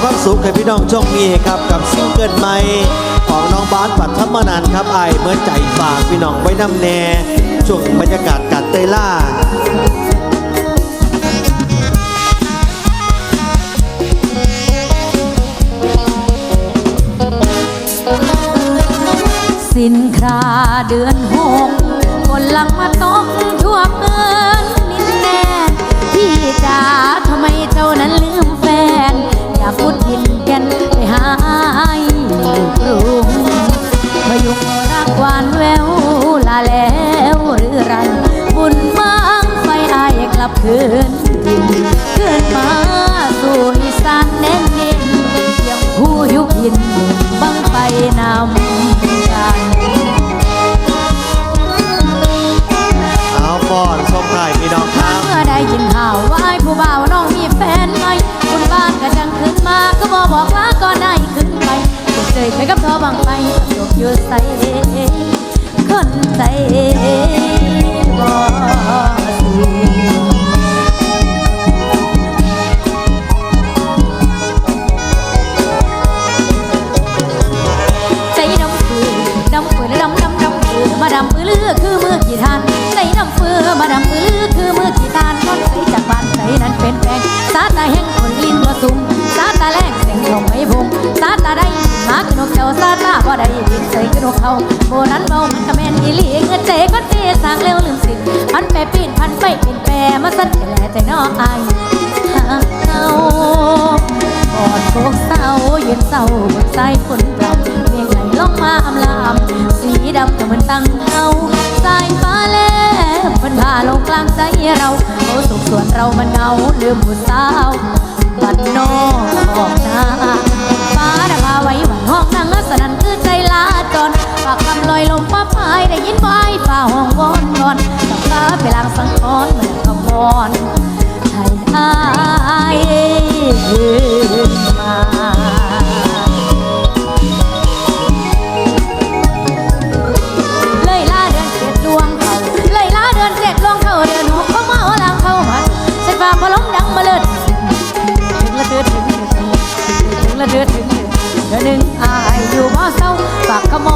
ความสุขให้พี่น้องช่องมีครับกับซิงเกิลใหม่ของน้องบาสปัทมนันครับไอเหมือนใจฝากพี่น้องไว้นำแน่ช่วงบรรยากาศการเตล่าสินคราเดือนหกคนหลังมาตกทั่วเมืองนินแดนพี่จ๋า คืนถิ่นคืนมาสู่อีสานแน่นดินเพียงผู้ยุพินบังไปนำกันเอาก่อนส่งท้ายพี่น้องครับเมื่อได้ยินข่าวว่าไอ้ผู้บ่าวน้องมีแฟนใหม่คุณบ้านก็จังขึ้นมาก็บอกบอกลาก่อนได้ขึ้นไปเจอไปกับเธอบังไปจบอยู่ใส่คนใจ บ้านใจนั้นเป็นแปลงสาตาแห่งคนลิ้นบ่สุ่มสาตาแรงเสียงลงไม่พงสาตาได้หมาขึ้นกเจ้าสาตาบ่ได้บินใส่ขึ้นกเขาโบนั้นเบามันกะแม่นอีหลีเงินใจก็เทสร้างเร็วลืมสินพันแปรปีนพันไปเปีนแปรมาสั่นแต่แล่ใจน้ออาย เรามันเหงาลืมบุญสาวบัดนอกออกหน้าฟ้าดาพาไว้หวันห้องนั่งสนันคือใจลาจรฝากคำลอยลมฟ้าพายได้ยินไว้ฟ้าห้องวอนก่อนกับฟ้าไปลางสังคอนเหมือนขมอนไทยอายมา หนึ่งอายอยู่บ่เศร้าฝากขโม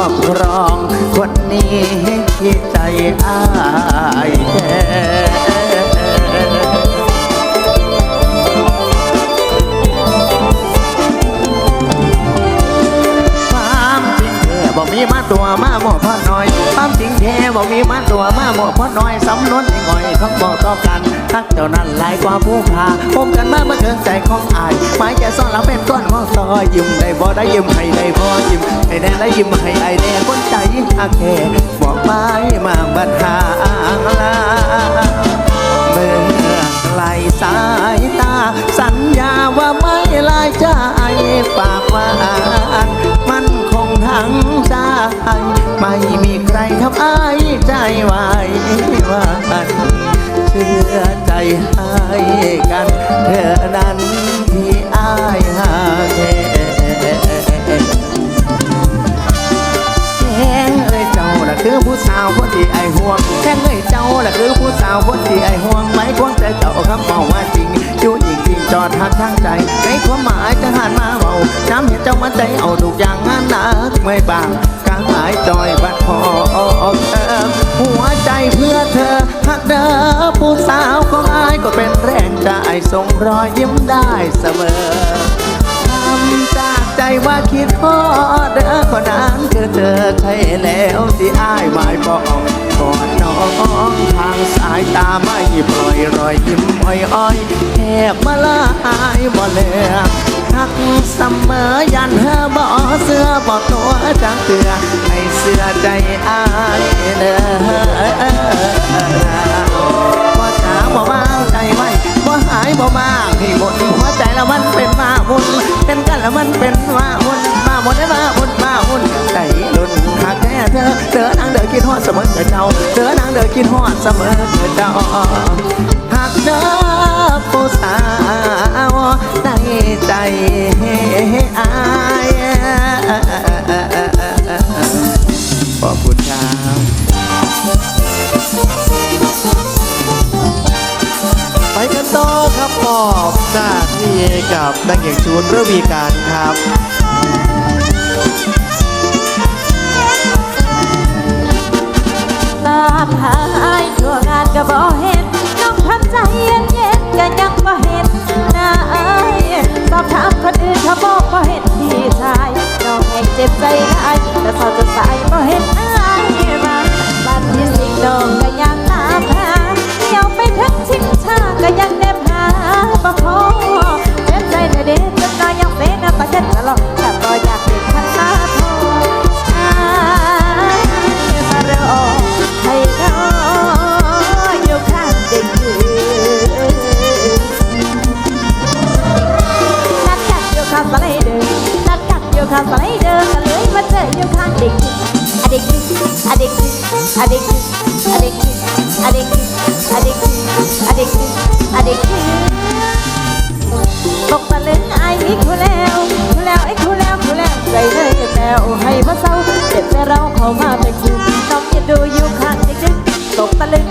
อบครองคนนี้ที่ใจอายแท้ มีมาตัวมาหมอพ่อน้อยความจริงแท้บอกมีมาตัวมาหมอพ่อน้อยสำนวนในง่อยเขาบอกต่อกันทักเจ้านั้นหลายกว่าผู้พาพบกันมาเมื่อเกินใจของอายหมายแก่ซ่อนหลังเป็นต้นของซอยยิ้มได้บ่ได้ยิ้มให้ได้บ่ยิ้มให้แน่ได้ยิ้มให้ไอแน่คนใจอาแค่บอกไปมาบัดหาลาเมื่อไกลสายตา สัญญาว่าไม่ลายใจปากหวานมัน ทั้งใจไม่มีใครทำอายใจไหวหวานเชื่อใจให้กัน เธอนั้นที่อายหาแค่แงเอ้ยเจ้าน่ะคือผู้สาวคนที่ไอห่วงแห้งเอ้ยเจ้าน่ะคือผู้สาวคนที่ไอห่วงไม่ควงใจเจ้าคำบอกว่าจริงอยู่จริง จอดหักทางใจ ในความหมายจะหันมาเมาน้ำเห็นเจ้ามันใจเอาทุกอย่างนั้นนักไม่บางกลางหายจอยบัดพอเออหัวใจเพื่อเธอหักเด้อผู้สาวของอายก็เป็นแรงใจส่งรอยยิ้มได้เสมอทำจากใจว่าคิดพอเด้อคนนั้นคือเธอใช่แล้วที่อายหมายปองก่อน องทางสายตาไม่ปล่อยรอยยิ้มอ่อยๆแอบมาละอายบ่เลือทักเสมอยันเธอบ่เสื้อบ่ตัวจังเตือให้เสื้อใจอายเด้อบ่วางใจไว้บ่หายบ่มากให้หมดหัวใจแล้วมันเป็นมาหุ่นเป็นกันแล้วมันเป็นมาหุ่นมาหมดได้มาหุ่นมาหุ่น กินฮอดเสมอเจ้าเธอนางเดิอกินฮอดเสมอเจ้าหากเด้อผู้สาวในใจอายขอบคุณครับไปกันต่อครับปอบจากพี่เอกับนางเอกชูนระวีการครับ ก็บ่เห็นน้องทำใจเย็นเย็นก็ยังบ่เห็นหน้า Tópale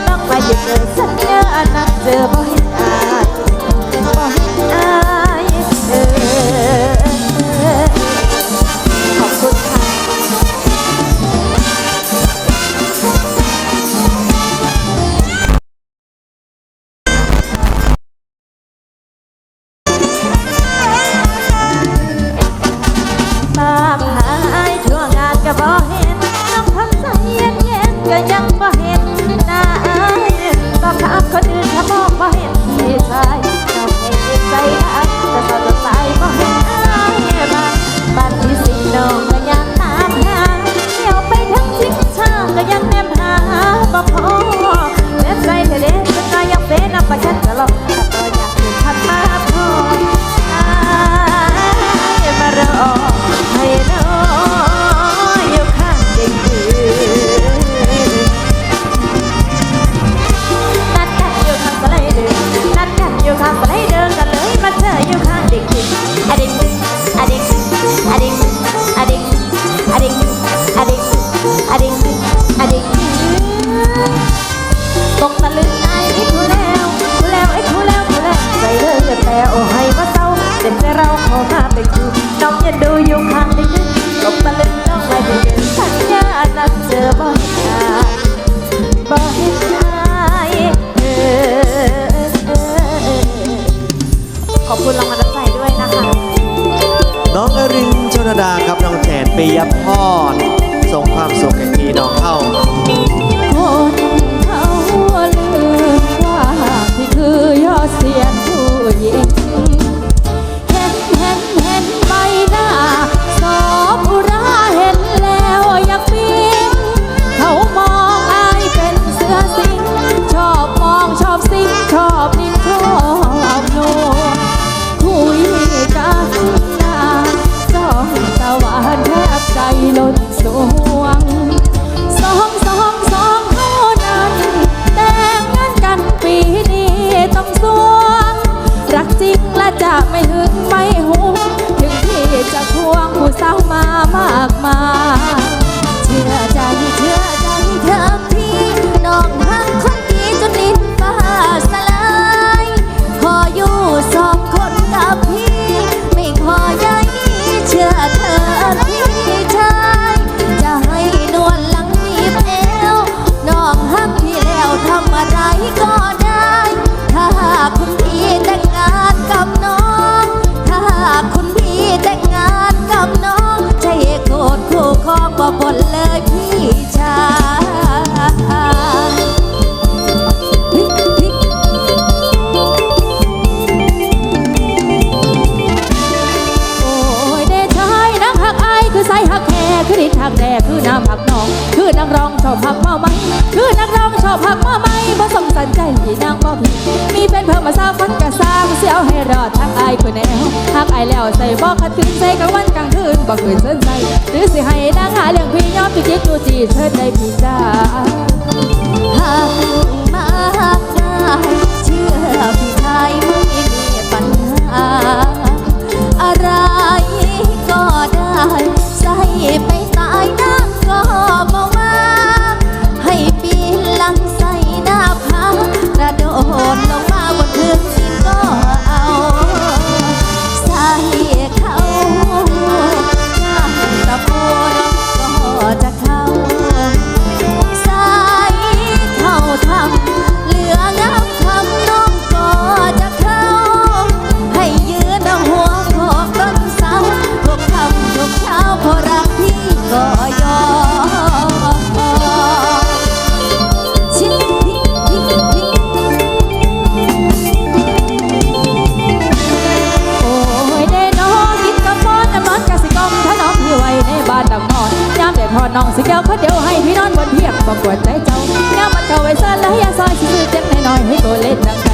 ดน้องสิแก้วคนเดียวให้พี่นอนบนเพียงบอกกวนใจเจ้ายามมันเข้าไว้เส้นและยาซอยสิซื้อเจ็บน้อยให้ตัวเล่นดังใจ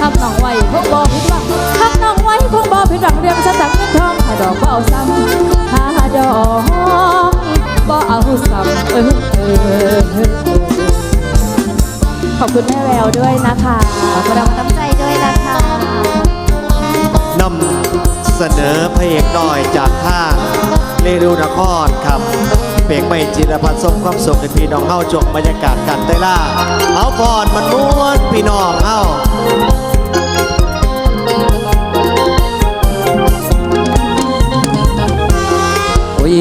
ทำน้องไว้คงบ่ผิดหวังทำน้องไว้คงบ่ผิดหวังเรียมสตังค์เงินทองถ้าดอกบ่เอาซ้ำถ้าดอกบ่เอาซ้ำเออเออขอบคุณแม่แววด้วยนะคะขอบคุณเราน้ำใจด้วยนะคะนำเสนอพระเอกน้อยจากท่างเรดูนครครับ เปียงไม่จิรพัฒน์สมความสุขในพี่น้องเฮาจงบรรยากาศกันเต้ล่าเอาก่อนมันม้วนพี่น้องเฮาโอ้ย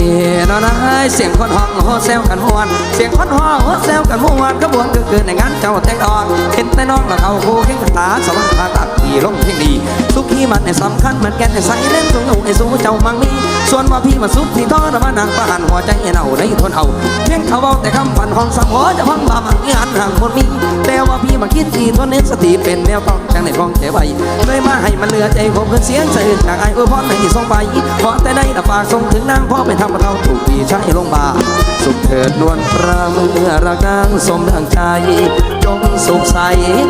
นอนนายเสียงคนห้องโฮเซลกันมวน เสียงคนห้องโฮเซลกันมวนขบวนก็คือในงานเจ้าแต่งดอนเห็นแต่น้องและเขาคู่แข่งตาสว่างตาตักดีลงเพียงดี สุขีมันในสำคัญเหมือนแกนในใสเล่นสูงไอ้สูเจ้ามังมี ส่วนว่าพี่มาซุปที่ทอดมานางประหันหัวใจเน่าในทนเอาเพียงเขาบอกแต่คำฝันของสังหัวจะพังบามังงานห่างคนมีแต่ว่าพี่มาคิดทีทนเน้นสติเป็นแนวต้องจังในกองเจ็บไว้เลยมาให้มันเหลือใจผมเพื่อเสียงสะอื้นจากไอ้อวยพรให้ส่งไปขอแต่ได้ละฝากส่งถึงนางพ่อไปทำเราถูกปีใช้ลงบาสุขเถิดนวลพระเมื่อรักนางสมดังใจ จงสุขใส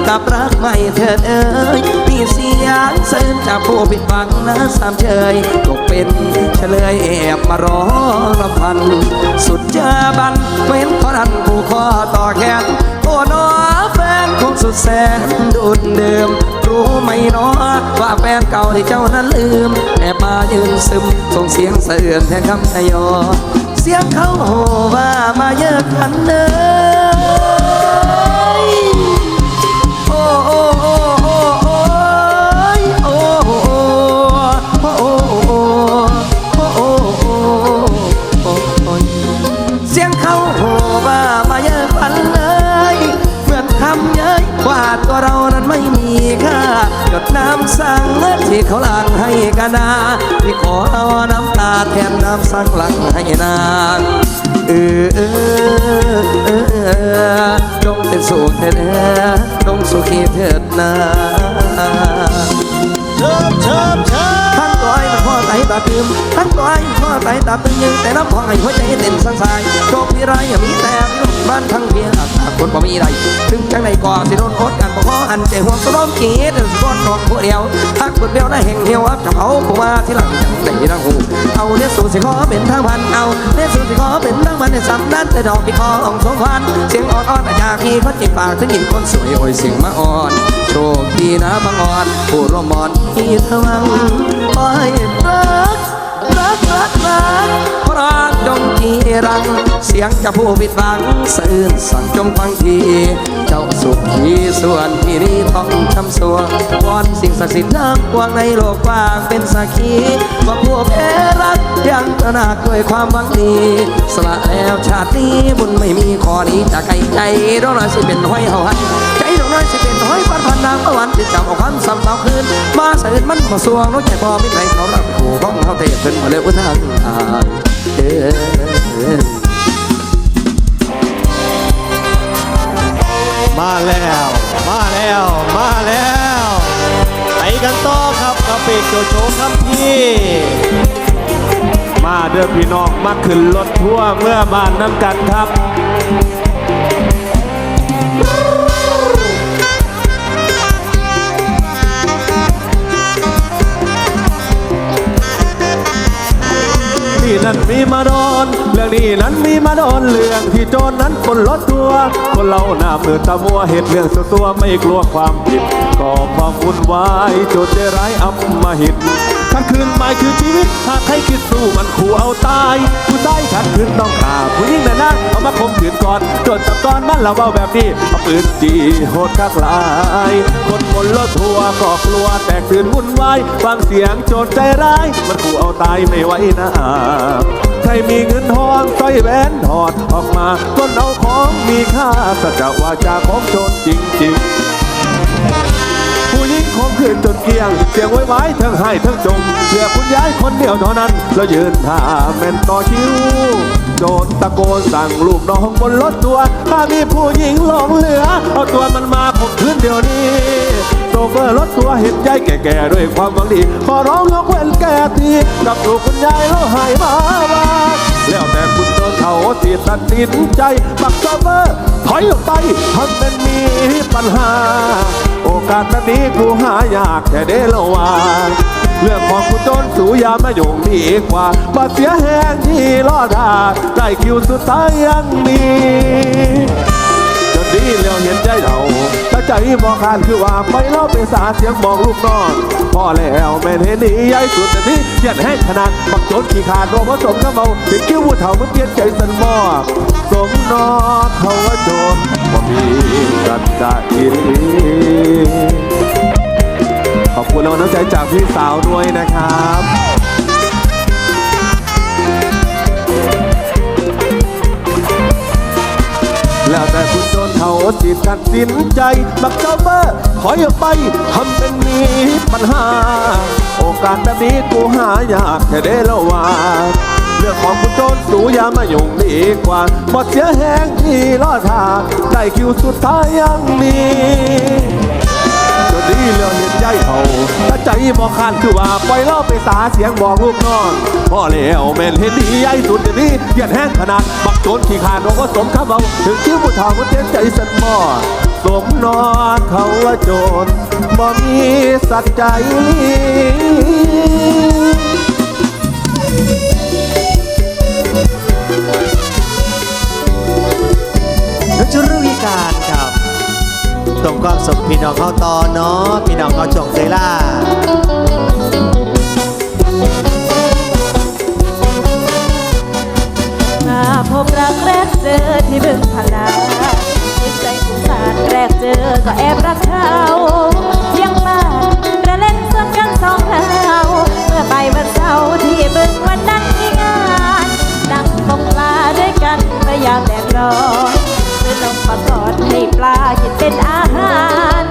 กับรักไม่เถิดเอ้ยมีเสียงเสินจากผู้ผิดหวังนะสามเชยตกเป็นเฉลยแอบมารอรำพัน สุดเจอบันเว้นขอรันผู้คอต่อแขนโอ้น้อแฟนคงสุดแสนดุนเดิม รู้ไหมนอว่าแฟนเก่าที่เจ้านั้นลืมแอบมายืนซึมส่งเสียงเอื่อนแทนคำทยอเสียงเขาโหว่ามาเยอะกันเด้อางให้กันนาที่ขอเอาน้ำตาแทนน้ำสั่งหลังให้นางเออเออเออเออจงเป็นสุขเถิดเออจงสุขีเถิดนาเชิญเชิญเชิญทั้งตัวไอ้มันพ่อไตตาตืมทั้งตัวไอ้มันพ่อไตตาตึงยังแต่น้ำพองไอ้หัวใจเต้นสั่นสายโชคพี่ไรอย่ามีแต่ลูกบ้านทั้งเพียงอัตรา คนบ่มีใดถึงจังใดก่อสิโดนโคตกันบ่พออันใจห่วงสลอมกีดสก้อนนองผู้เดียวทักบุดเบี้ยวได้แห่งเหี่ยวอับกับเขาผู้ว่าที่หลังจังใดรังหูเอาเนี่ยสู่สิขอเป็นทางพันเอาเนี่ยสู่สิขอเป็นทางพันในสำนักแต่ดอกพี่คอของสมพันเสียงอ่อนๆอยากพี่คนจิตปากถึงหญิงคนสวยโอ้ยเสียงมาอ่อนโชคดีนะบางอ่อนผู้ร่วมมอนที่เธอวังขอให้รัก รักรักรักรักจงจีรัง เสียงจะผู้ปิดบังสื่นสั่งจงฟังที เจ้าสุขทีส่วนที่นี้ต้องชำสวงวอนสิ่งศักดิ์สิทธิ์ทั้งปวงในโลกว่างเป็นสักขีว่าผู้เพรักยังตระหนักด้วยความหวังดีสละแล้วชาตินี้บุญไม่มีขอนี้จากไกลใจดอกน้อยสิเป็นห้อยเฮาหันใจดอก น้อยสิเป็นห้อยฟันพันนางเมื่อวันที่จำเอาความซ้ำเต่าคืนมาเสด็จมันมาสวงน้องใจพอมิตรไหนเขารักผู้บ้องเขาเทศเป็นมาเลยอุทานอายเด้อมาแล้ว มาแล้ว มาแล้วไปกันต่อครับกับเปกโจโฉครับพี่มาเด้อพี่น้องมาขึ้นรถทั่วเมื่อบ้านน้ำกันครับ นี่นั้นมีมาโดน เรื่องนี้นั้นมีมาโดน เรื่องที่โจรนั้นคนลดตัว คนเราหน้ามือตะมัวเหตุเรื่องส่วนตัวไม่กลัวความผิดก่อความวุ่นวายโจนใจร้ายอับมาหิต ขัดขืนหมายคือชีวิต หากใครคิดสู้มันขู่เอาตาย ผู้ชายขัดขืนต้องฆ่าผู้หญิงน่ะนะเอามาข่มขืนก่อนโจรจับก่อนมันเราเบาแบบนี้เอาปืนจีโหดคักลาย คนบนรถทัวร์ก็กลัวแตกตื่นวุ่นวายฟังเสียงโจรใจร้าย มันขู่เอาตายไม่ไหวนะใครมีเงินทองใสร้อยแหวนถอดออกมาต้นเอาของมีค่าสัจวาจาของโจรจริงๆ คมคืนจนเกลียง เสียงไว้ไว้ทั้งให้ทั้งจมเพื่อคุณยายคนเดียวเท่านั้นแล้วยืนท่าแม่นต่อคิว โจรตะโกนสั่งลูกน้องบนรถตัวถ้ามีผู้หญิงหลงเหลือ เอาตัวมันมาผมคืนเดียวนี้โซเฟอร์รถทัวเห็นใจแก่ๆด้วยความหวังดี ขอร้องยกเว้นแก่ทีกับลูกคุณยายแล้วหายมาบ้างแล้วแต่คุณโดนเขาตีตัดสินใจบักโซเฟอร์ถอยออกไปทำเป็นมีปัญหา โอกาสแบบนี้กูหายากแต่เดละว่าเรื่องของกูจนสูยามาโยงดีกว่าบาเสียแหงที่รอดาได้คิวสุดท้ายยังมี แล้วเห็นใจเราถ้าใจบอกขาดคือว่าไปเล่าไปสาเสียงบอกลูกน้องพ่อแล้วแม่เห็นนี่ยายสุดแต่นี้เสียนให้ขนาดบักโจนขี้ขาดรวมผสมกับเมาถึงคิ้วผู้เฒ่ามันเปลี่ยนใจสันมอสมนอเขาว่าโจรบ่มีสัจจะอีหลีขอบคุณแล้วน้ำใจจากพี่สาวด้วยนะครับแล้วแต่คุณ สิทธิ์ตัดสินใจบักเจ้าเบอร์ถอยออกไปทำเป็นมีปัญหา โอกาสแบบนี้กูหายากแค่ได้ละว่าเรื่องของคุณโจนสูยามายุ่งดีกว่าหมดเสียแหงที่รอดทาได้คิวสุดท้ายยังมี ดีเรื่องเห็นใจเขาถ้าใจบอกขานคือว่าปล่อยเล่าไปสาเสียงบอกลูกน้องพ่อแล้วแม่นเห็นดีใหญ่สุดเดี๋ยวนี้เยียนแห้งขนาดบักโจนขี้ขาดบอกว่สมคำเอาถึงคิ้วผู้เฒ่ามันเต้นใจสันหมอสมนอนเขาว่าโจรบ่มีสัจใจนักจุรวิการ ตรงความสุขพี่น้องเข้าตอนเนาะพี่น้องเข้าจงเซล่ามาพบรักแรกเจอที่บึงพลาจิตใจสงสารแรกเจอก็แอบรักเขาเพียงบ้านระเล่นสวนกันสองเราเมื่อไปวันเสาร์ที่บึงวันนั้นมีงานนั่งตกปลาด้วยกันพยายามแดดร้อนซื้อ นมมาทอดให้ปลากินเป็นอาหาร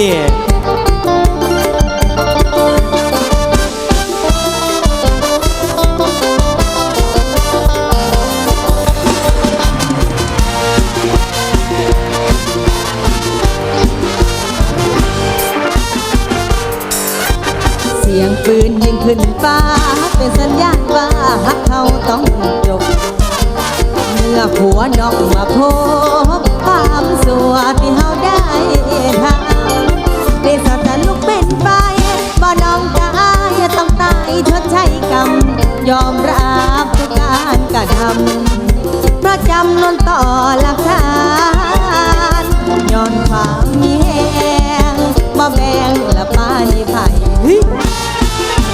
ด้ ยอมรับทุกการกระทำเพราะจำนนต่อหลักฐานย้อนความมีแหงบ่แบ่งละปานี่ไผ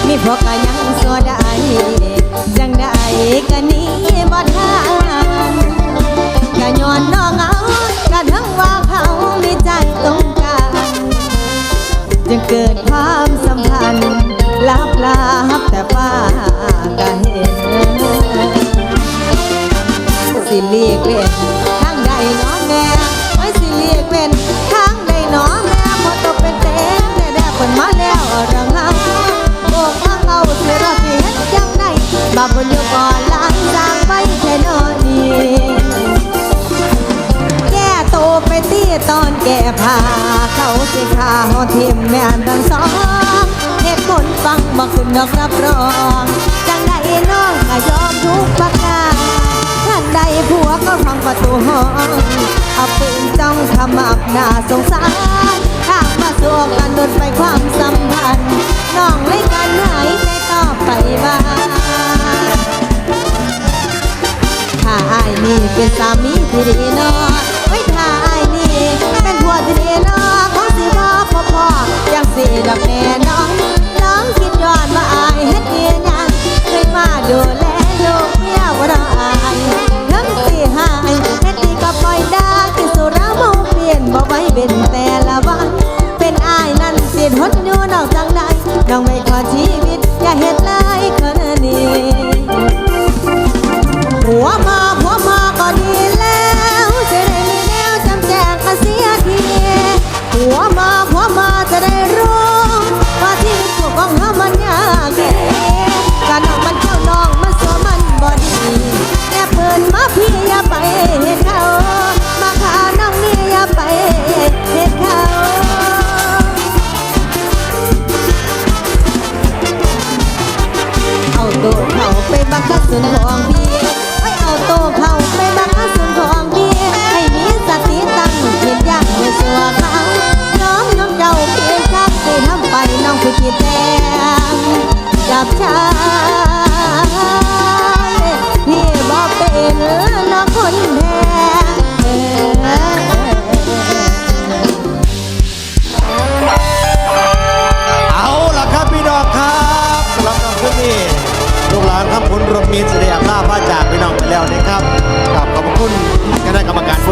มีพวกก็ยังสัวได้จังได้ก็หนี้บ่ทันก็ย้อนน้องเอาก็ทั้งว่าเขามีใจตรงกันจึงเกิดความสัมพันธ์ ลับลับแต่ฟ้าก็เห็น สิเรียกเว้นทางใดหนอแม่ไว้สิเรียกเว้นทางใดหนอแม่พอตกเป็นเต้นแต่แดดเปินมาแล้วระงับโบกมาเอาสิรอสิเฮ็ดจังไดบาบนอยู่ก่อนล้างจางไว้แค่นอนี้แก้โตไปตีตอนแก่ผ้าเขาสิขาหอทิมแม่นทั้งสอง เหตุผลฟังบอกคุณดอกรับรองจังได้น้องก็ยอมทุกประการท่านใดผัวก็พังประตูห้องเอาปืนจ้องขมับหน้าสงสารข้างมาสวกกันโดนไปความสัมพันธ์น้องเลยกันหายใจต่อไปบ้างถ้าอายนี่เป็นสามีที่ดีเนาะไว้ถ้าอายนี่เป็นผัวที่ดีเนาะคงสิบ่พอพอยังสิดอกแน่ ดูแลลูกเมียบ่ได้ทั้งสิหายเฮ็ดดีก็ปล่อยได้กินสุราเมาเปลี่ยนบ่ไว้เป็นแต่ละวัน เป็นอายนั่นสิทนอยู่นอกจังใดน้องไม่ขอชี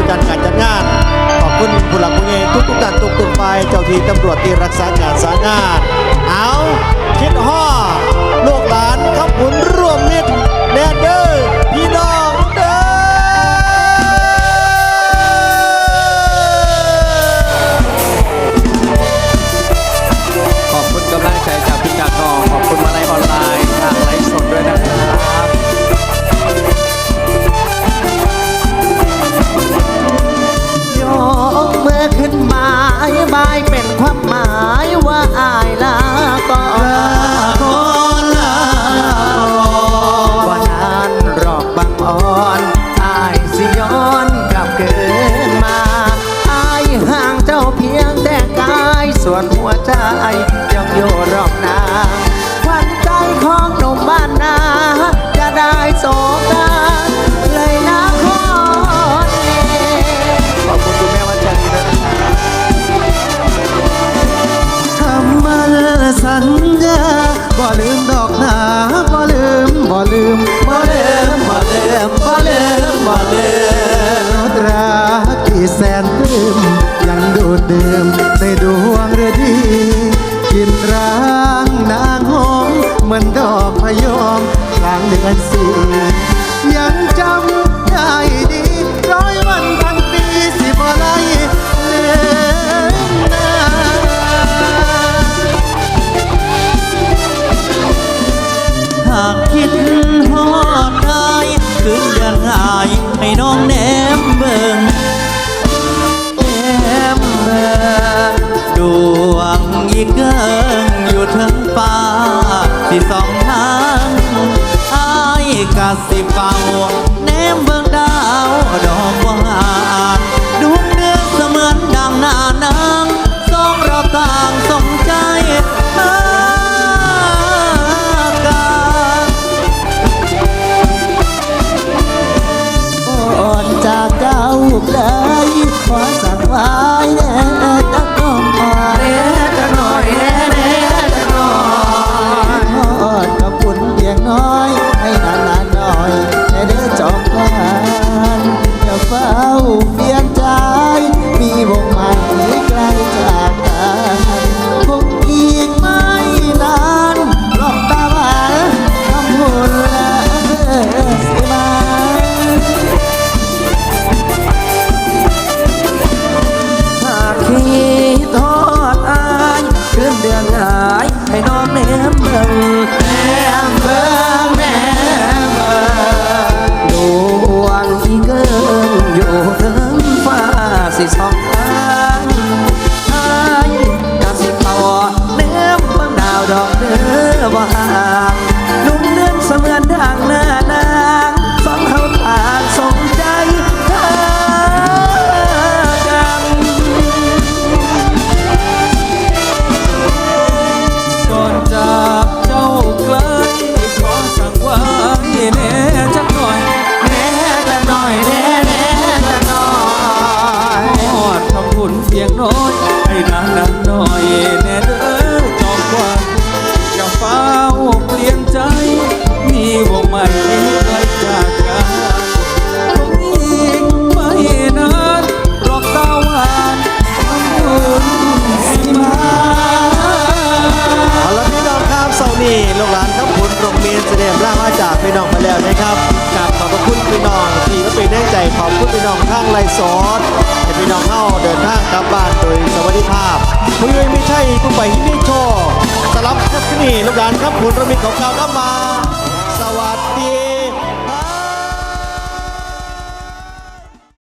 จัดการจัดงาน ขอบคุณผู้หลักผู้ใหญ่ทุกทุกท่านทุกทุกฝ่ายเจ้าที่ตำรวจที่รักษาการสางาน เอาคิดห่อลูกหลานคำพูน